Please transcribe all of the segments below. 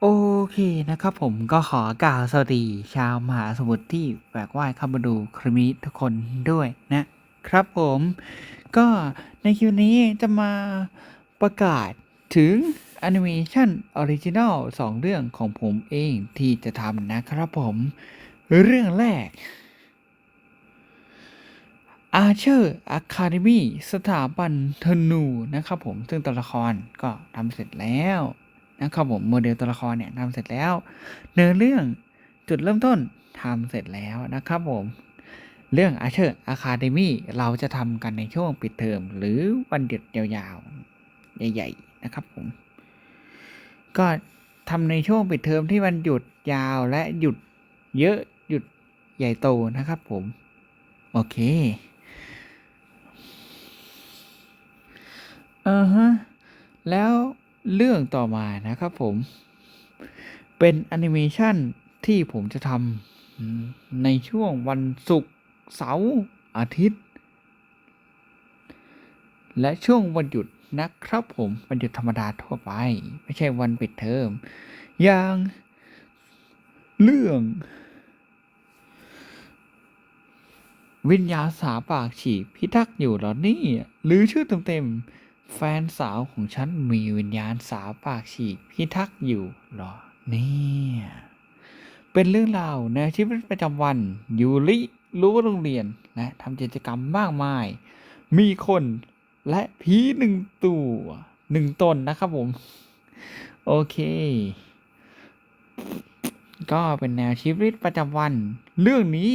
โอเคนะครับผมก็ขอกล่าวสวัสดีชาวมหาสมุทรที่แวกว่ายเข้ามาดูคลิปนี้ทุกคนด้วยนะครับผมก็ในคลิปนี้จะมาประกาศถึงแอนิเมชันออริจินัลสองเรื่องของผมเองที่จะทำนะครับผมเรื่องแรก Archer Academy สถาบันธนูนะครับผมซึ่งตัวละครก็ทำเสร็จแล้ว นะครับผมโมเดลตัวละครเนี่ยทำเสร็จแล้ว เนื้อเรื่องจุดเริ่มต้นทำเสร็จแล้วนะครับผมเรื่อง Archer Academy เราจะทำกันในช่วงปิดเทอมหรือวันหยุดยาวๆ ใหญ่ ๆ นะครับผม ก็ทำในช่วงปิดเทอมที่วันหยุดยาวและหยุดเยอะหยุดใหญ่โตนะครับผม โอเคอ่าฮะแล้ว เรื่องต่อมานะครับผม เป็นแอนิเมชันที่ผมจะทำในช่วงวันศุกร์เสาร์อาทิตย์ และช่วงวันหยุดนะครับผม วันหยุดธรรมดาทั่วไป ไม่ใช่วันปิดเทอม อย่างเรื่อง วิญญาสาปากฉีพิทักษ์อยู่หรอนี่ยหรือชื่อเต็มๆ แฟนสาวของฉันมีวิญญาณสาปากฉีกพิทักษ์อยู่หรอ เนี่ย เป็นเรื่องราวในชีวิตประจำวันยูริรู้โรงเรียนและทำกิจกรรมมากมาย มีคนและผีหนึ่งตัวหนึ่งตนนะครับผม โอเค ก็เป็นแนวชีวิตประจำวัน เรื่องนี้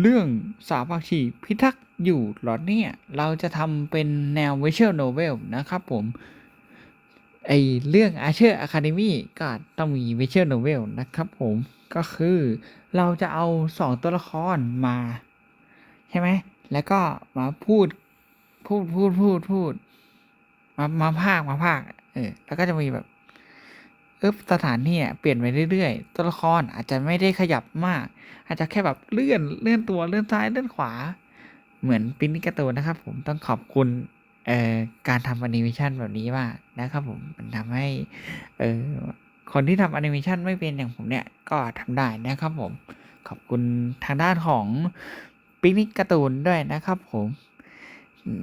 เรื่องสาพักชีพิทักษ์อยู่หรอเนี่ย เราจะทำเป็นแนว visual novel นะครับผม ไอเรื่อง Archer Academy ก็ต้องมี visual novel นะครับผม ก็คือเราจะเอาสองตัวละครมา ใช่ไหม แล้วก็มาพูด พูดพูดพูดพูด มามาภาคมาภาค เออ แล้วก็จะมีแบบ ออสถานที่เปลี่ยนไปเรื่อยๆ ตัวละครอาจจะไม่ได้ขยับมาก อาจจะแค่แบบเลื่อนเลื่อนตัวเลื่อนซ้ายเลื่อนขวา เหมือนปินิกาโตนะครับ ผมต้องขอบคุณเอ่อการทำแอนิเมชันแบบนี้มากนะครับผมมันทำให้เอ่อคนที่ทำแอนิเมชันไม่เป็นอย่างผมเนี่ยก็ทำได้นะครับผมขอบคุณทางด้านของปินิกาตูนด้วยนะครับผม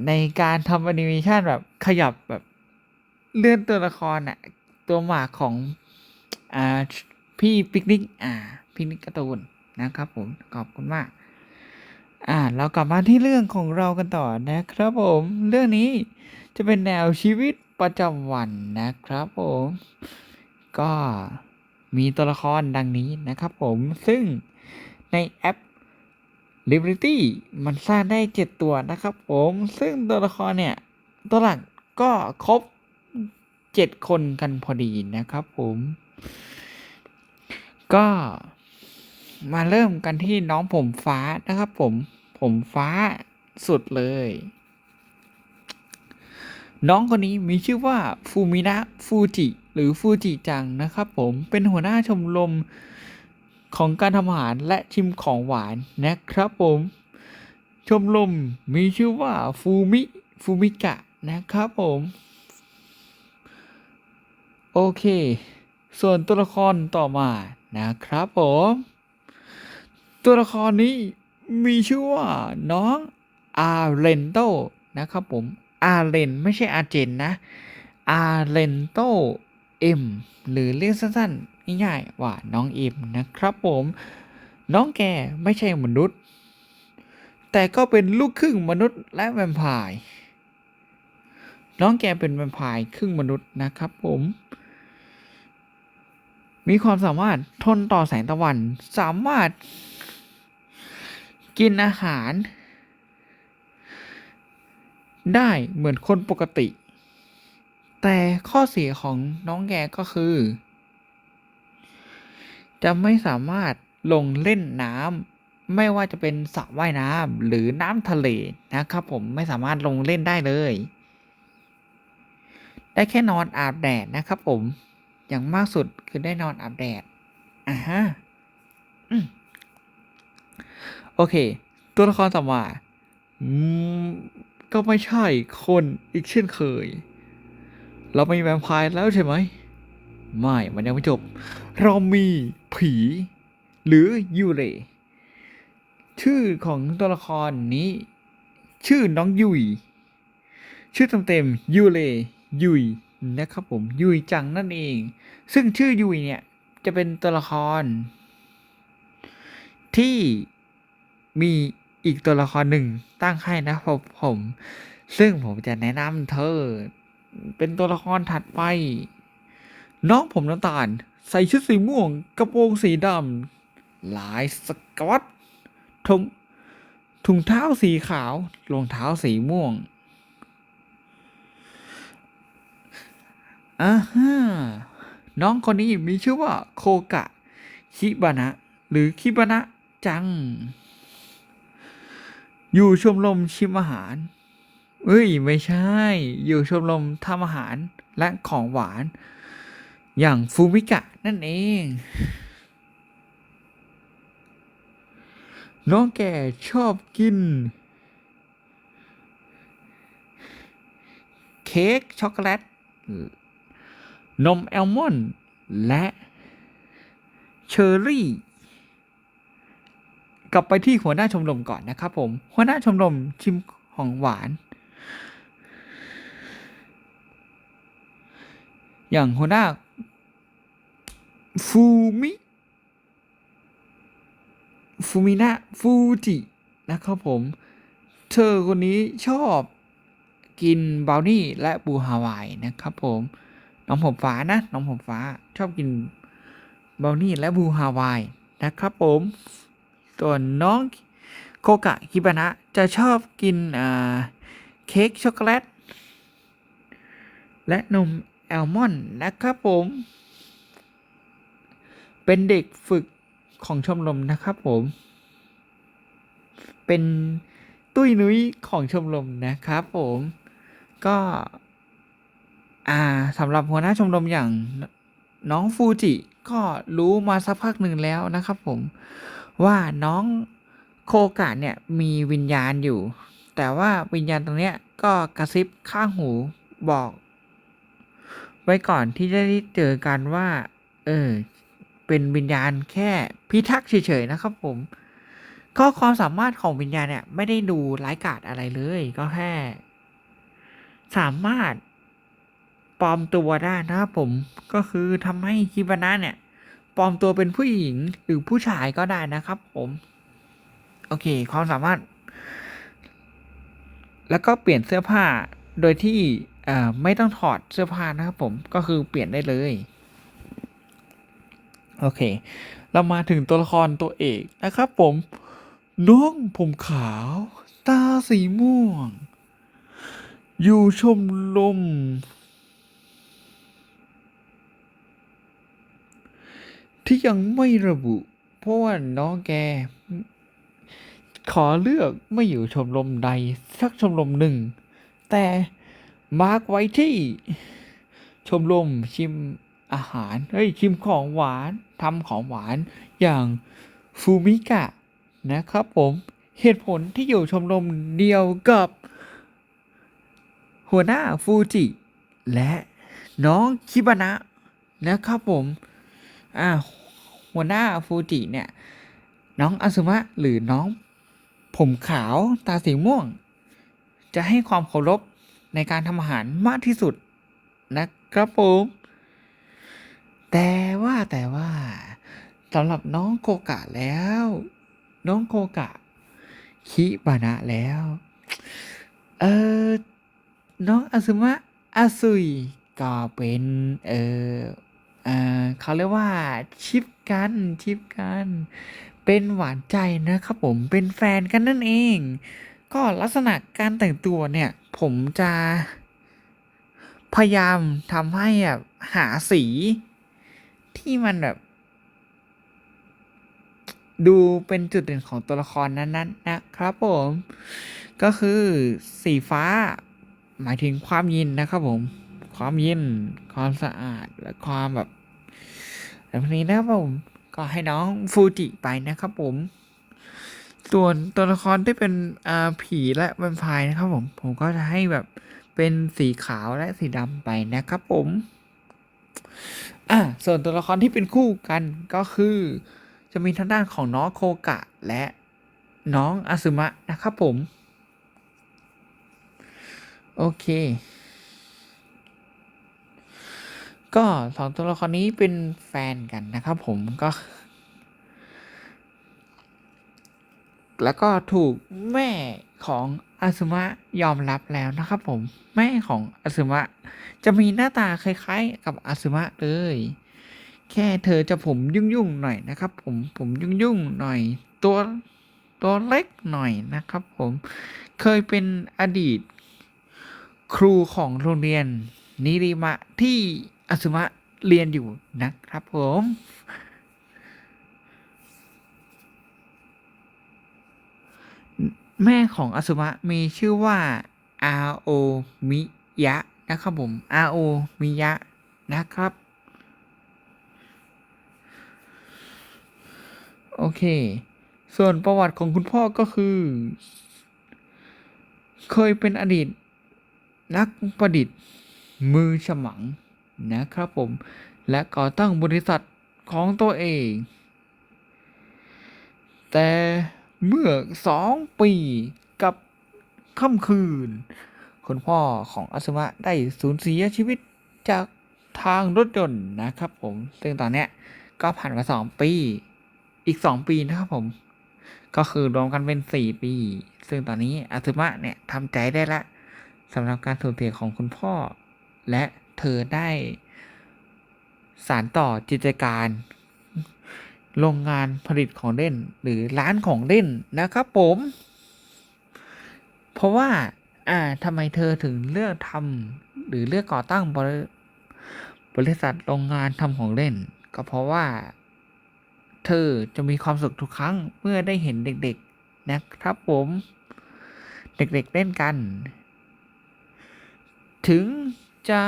ในการทำแอนิเมชันแบบขยับแบบเลื่อนตัวละครอะ ตัวหมากของอ่าพี่ปิกนิกอ่าปิกนิกกร์ตูนนะครับผมขอบคุณมากอ่าเรากลับมาที่เรื่องของเรากันต่อนะครับผมเรื่องนี้จะเป็นแนวชีวิตประจำวันนะครับผมก็มีตัวละครดังนี้นะครับผมซึ่งในแอป Liberty มันสร้างได้ 7 ตัวนะครับผมซึ่งตัวละครเนี่ย ตัวหลักก็ครบ 7 คนกันพอดีนะครับผม ก็มาเริ่มกันที่น้องผมฟ้านะครับผม ผมฟ้าสุดเลย น้องคนนี้มีชื่อว่าฟูมินะฟูจิหรือฟูจิจังนะครับผมเป็นหัวหน้าชมรมของการทำอาหารและชิมของหวานนะครับผม ชมรมมีชื่อว่าฟูมิฟูมิกะนะครับผม โอเค ส่วนตัวละครต่อมานะครับผม ตัวละครนี้มีชื่อว่าน้องอาเรนโตนะครับผม อาเรนไม่ใช่อาเจนนะ อาเรนโตเอ็มหรือเรียกสั้นๆง่ายๆว่าน้องเอ็มนะครับผม น้องแกไม่ใช่มนุษย์ แต่ก็เป็นลูกครึ่งมนุษย์และแวมไพร์น้องแกเป็นแวมไพร์ครึ่งมนุษย์นะครับผม มีความสามารถทนต่อแสงตะวัน สามารถ กินอาหาร ได้เหมือนคนปกติ แต่ข้อเสียของน้องแกก็คือ จะไม่สามารถลงเล่นน้ำไม่ว่าจะเป็นสระว่ายน้ำหรือน้ำทะเลนะครับผมไม่สามารถลงเล่นได้เลย ได้แค่นอนอาบแดดนะครับผม อย่างมากสุดคือได้นอนอาบแดดอ่าฮะโอเค ตัวละครต่อมาอืมก็ไม่ใช่คนอีกเช่นเคย เราไม่มีแวมไพร์แล้วใช่ไหม ไม่ มันยังไม่จบ เรามีผี หรือยูเรชื่อของตัวละครนี้ ชื่อน้องยุย ชื่อเต็มๆยูเรยุย นะครับผมยุยจังนั่นเอง ซึ่งชื่อยุยเนี่ยจะเป็นตัวละคร ที่มีอีกตัวละครหนึ่งตั้งให้นะครับผม ซึ่งผมจะแนะนำเธอ เป็นตัวละครถัดไป น้องผมน้ำตาล ใส่ชุดสีม่วง กระโปรงสีดำลายสกอตถุงถุงเท้าสีขาวรองเท้าสีม่วง อ่าฮะน้องคนนี้มีชื่อว่าโคกะ คิบานะ หรือคิบานะจัง อยู่ชมรมชิมอาหาร เอ้ย ไม่ใช่ อยู่ชมรมทำอาหารและของหวาน อย่างฟูมิกะนั่นเอง น้องแกชอบกิน เค้กช็อกโกแลต นมแอลมอนด์และเชอร์รี่ กลับไปที่หัวหน้าชมรมก่อนนะครับผม หัวหน้าชมรมชิมของหวาน อย่างหัวหน้าฟูมิฟูมินะฟูจินะครับผม เธอคนนี้ชอบกินบราวนี่และบูฮาวายนะครับผม น้องผมฟ้านะน้องผมฟ้าชอบกินบราวนี่และบูฮาวายนะครับผม ส่วนน้องโคกะคิบานะจะชอบกินเค้กช็อกโกแลตและนมแอลมอนด์นะครับผม เป็นเด็กฝึกของชมรมนะครับผม เป็นตุ้ยนุ้ยของชมรมนะครับผม ก็ อ่าสำหรับหัวหน้าชมรมอย่างน้องฟูจิก็รู้มาสักพักหนึ่งแล้วนะครับผมว่าน้องโคกะเนี่ยมีวิญญาณอยู่ แต่ว่าวิญญาณตรงเนี้ยก็กระซิบข้างหูบอก ไว้ก่อนที่จะได้เจอกันว่า เออ เป็นวิญญาณแค่พิทักษ์เฉยๆนะครับผม ก็ความสามารถของวิญญาณเนี่ย ไม่ได้ดูร้ายกาจอะไรเลย ก็แค่ สามารถ ปลอมตัวได้นะครับผมก็คือทำให้คิบานะเนี่ยปลอมตัวเป็นผู้หญิงหรือผู้ชายก็ได้นะครับ ผม โอเค ความสามารถ แล้วก็เปลี่ยนเสื้อผ้าโดยที่ไม่ต้องถอดเสื้อผ้านะครับผมก็คือเปลี่ยนได้เลย โอเค เรามาถึงตัวละครตัวเอกนะครับ ผมน้องผมขาว ตาสีม่วง อยู่ชมรม ที่ยังไม่ระบุ เพราะว่าน้องแก ขอเลือกไม่อยู่ชมรมใด สักชมรมหนึ่ง แต่มาร์กไว้ที่ ชมรมชิมอาหาร เฮ้ย ชิมของหวานทำของหวานอย่างฟูมิกะนะครับผมเหตุผลที่อยู่ชมรมเดียวกับ หัวหน้าฟูจิ และน้องคิบานะนะครับผม อ่าหัวหน้าฟูจิเนี่ย น้องอาซึมะหรือน้อง ผมขาวตาสีม่วง จะให้ความเคารพในการทำอาหารมากที่สุดนะครับผมแต่ว่าแต่ว่าสำหรับน้องโกกะแล้ว น้องโกกะ คิบานะแล้ว เออน้องอาซึมะอาซุยก็เป็น เออ เออเขาเรียกว่าชิปกันชิปกัน เป็นหวานใจนะครับผมเป็นแฟนกันนั่นเอง ก็ลักษณะการแต่งตัวเนี่ย ผมจะพยายามทำให้แบบหาสีที่มันแบบ ดูเป็นจุดเด่นของตัวละครนั้นๆนนะครับผม ก็คือสีฟ้า หมายถึงความยินนะครับผม ความย็นความสะอาดและความแบบ แบบนี้นะครับผมก็ให้น้องฟูจิไปนะครับผม ส่วนตัวละครที่เป็นอ่าผีและแวมไพร์นะครับผม ผมก็จะให้แบบเป็นสีขาวและสีดำไปนะครับผมอะส่วนตัวละครที่เป็นคู่กันก็คือ จะมีทางด้านของน้องโคกะและน้องอาซึมะนะครับผม โอเค ก็สองตัวละครนี้เป็นแฟนกันนะครับผมก็ แล้วก็ถูกแม่ของอาซึมะยอมรับแล้วนะครับผมแม่ของอาซึมะจะมีหน้าตาคล้ายๆ กับอาซึมะเลย แค่เธอจะผมยุ่งๆหน่อยนะครับ ผมผมยุ่งๆหน่อยตัวตัวเล็กหน่อยนะครับ ผมเคยเป็นอดีตครูของโรงเรียนนิริมะที่ อาซึมะเรียนอยู่นะครับผมแม่ของอาซึมะมีชื่อว่าอาโอมิยะนะครับผมอาโอมิยะนะครับ โอเค ส่วนประวัติของคุณพ่อก็คือ เคยเป็นอดีตนักประดิษฐ์มือฉมัง นะครับผม และก่อตั้งบริษัทของตัวเอง แต่เมื่อสองปีกับค่ำคืน คุณพ่อของอาซึมะได้สูญเสียชีวิตจากทางรถยนต์นะครับผม ซึ่งตอนเนี้ยก็ผ่านมาสองปี อีกสองปีนะครับผม ก็คือรวมกันเป็นสี่ปี ซึ่งตอนนี้อาซึมะเนี่ยทำใจได้ละสำหรับการสูญเสียของคุณพ่อและ เธอได้สารต่อกิจการ โรงงานผลิตของเล่นหรือร้านของเล่นนะครับผม เพราะว่า อ่าทำไมเธอถึงเลือกทำหรือเลือกก่อตั้งบริบริษัทโรงงานทำของเล่น ก็เพราะว่า เธอจะมีความสุขทุกครั้งเมื่อได้เห็นเด็กๆนะครับผม เด็กๆเล่นกัน ถึงจะ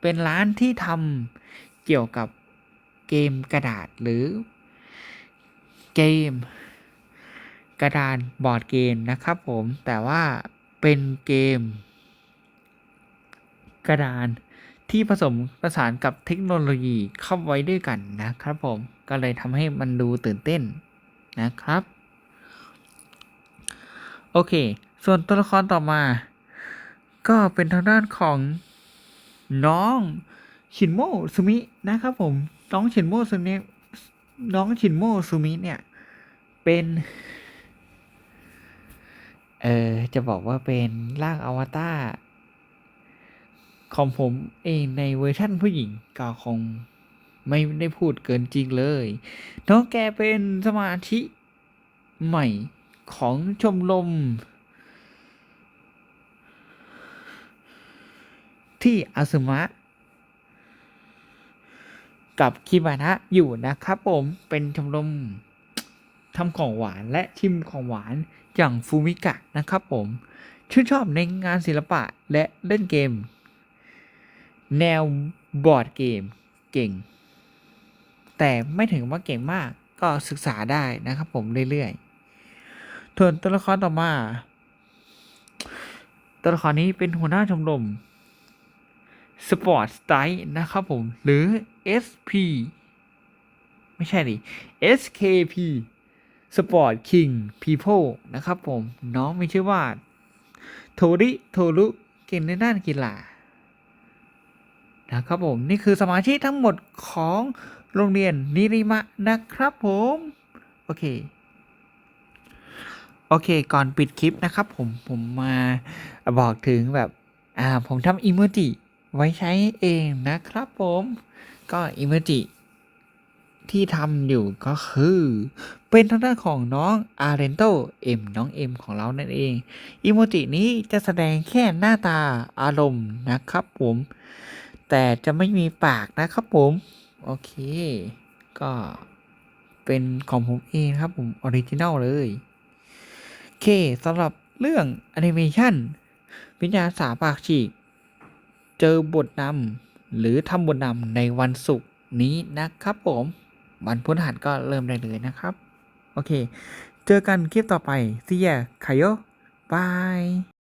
เป็นร้านที่ทำเกี่ยวกับเกมกระดาษหรือเกม กระดานบอร์ดเกมนะครับผมแต่ว่าเป็นเกม กระดานที่ผสมประสานกับเทคโนโลยีเข้าไว้ด้วยกันนะครับผมก็เลยทำให้มันดูตื่นเต้นนะครับ โอเค ส่วนตัวละครต่อมา ก็เป็นทางด้านของ น้องชินโมซุมินะครับผม น้องชินโมซุมิน้องชินโมซุมิเนี่ย เป็น เออจะบอกว่าเป็นร่างอวตารของผมเองในเวอร์ชั่นผู้หญิงก็คงไม่ได้พูดเกินจริงเลย น้องแกเป็นสมาชิกใหม่ของชมรม ที่อาซึมะ กับคิบานะอยู่นะครับผมเป็นชมรมทำของหวานและชิมของหวานอย่างฟูมิกะนะครับผม ชื่นชอบในงานศิลปะและเล่นเกม แนวบอร์ดเกมเก่ง แต่ไม่ถึงว่าเก่งมากก็ศึกษาได้นะครับผมเรื่อยๆส่วนตัวละครต่อมา ตัวละครนี้เป็นหัวหน้าชมรม สปอร์ตสไตล์นะครับผม หรือ SP ไม่ใช่ดิ SKP Sport King People นะครับผม น้องมีชื่อว่า โทริโทรุเก่งในด้านกีฬานะครับผม นี่คือสมาชิกทั้งหมดของโรงเรียนนิริมะนะครับผม โอเค โอเค ก่อนปิดคลิปนะครับผม ผมมาบอกถึงแบบ อ่า ผมทำอิโมจิ ไว้ใช้เองนะครับผม ก็อิโมจิที่ทำอยู่ก็คือ เป็นทางด้านของน้องอาร์เรนโตเอ็มน้องเอ็มของเรานั่นเองอิโมจินี้จะแสดงแค่หน้าตาอารมณ์นะครับผม แต่จะไม่มีปากนะครับผม โอเค ก็เป็นของผมเองครับผมออริจินัลเลย โอเคสำหรับเรื่องแอนิเมชันวิญญาณสาปากฉีก เจอบทนำหรือทำบทนำในวันศุกร์นี้นะครับผมวันพฤหัสก็เริ่มได้เลยนะครับ โอเค เจอกันคลิปต่อไป see ya คายโยบาย